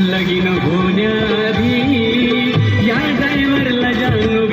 लगीन होण्याआधी या ड्रायव्हरला जाणू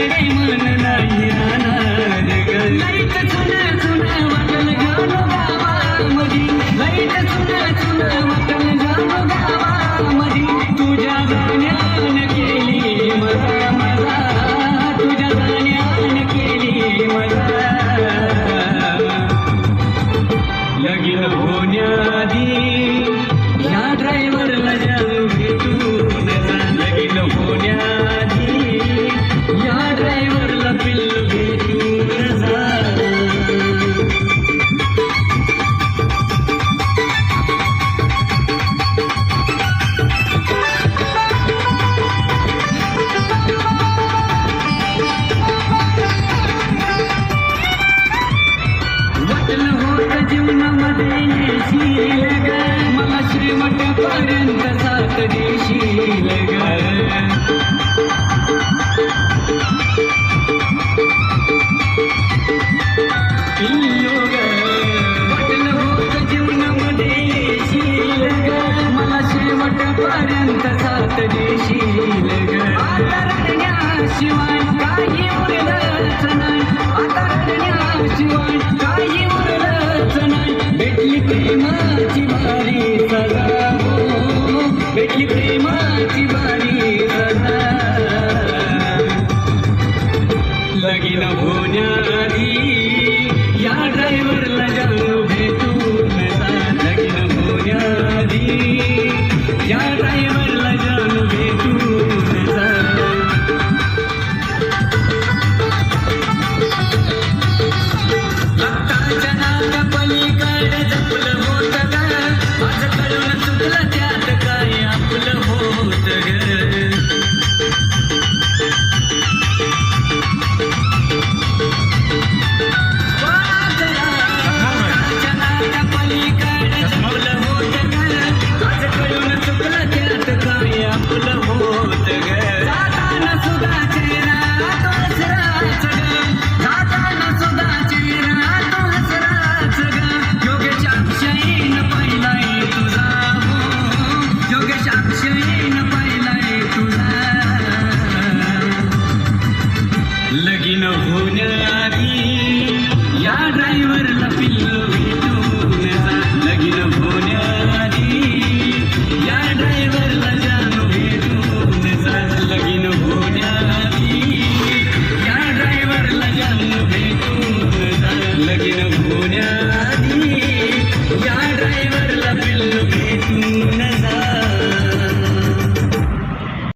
गावाकडे मन नाही राहणार लाइट वाटल गाणं लाइट वाटल गाणं तुझ्या गाण्यान केली मजा मजा. तुझ्या गाण्यान केली मजा. लगीन होण्याआधी वाटल होत जीवनामध्ये येशील ग मला श्रीमठापर्यंत साथ देशील ग. वाटल होत जीवनामध्ये येशील ग मला श्रीमठापर्यंत साथ देशील ग शिवाय काही उरलंच नाही. आता शिवाय know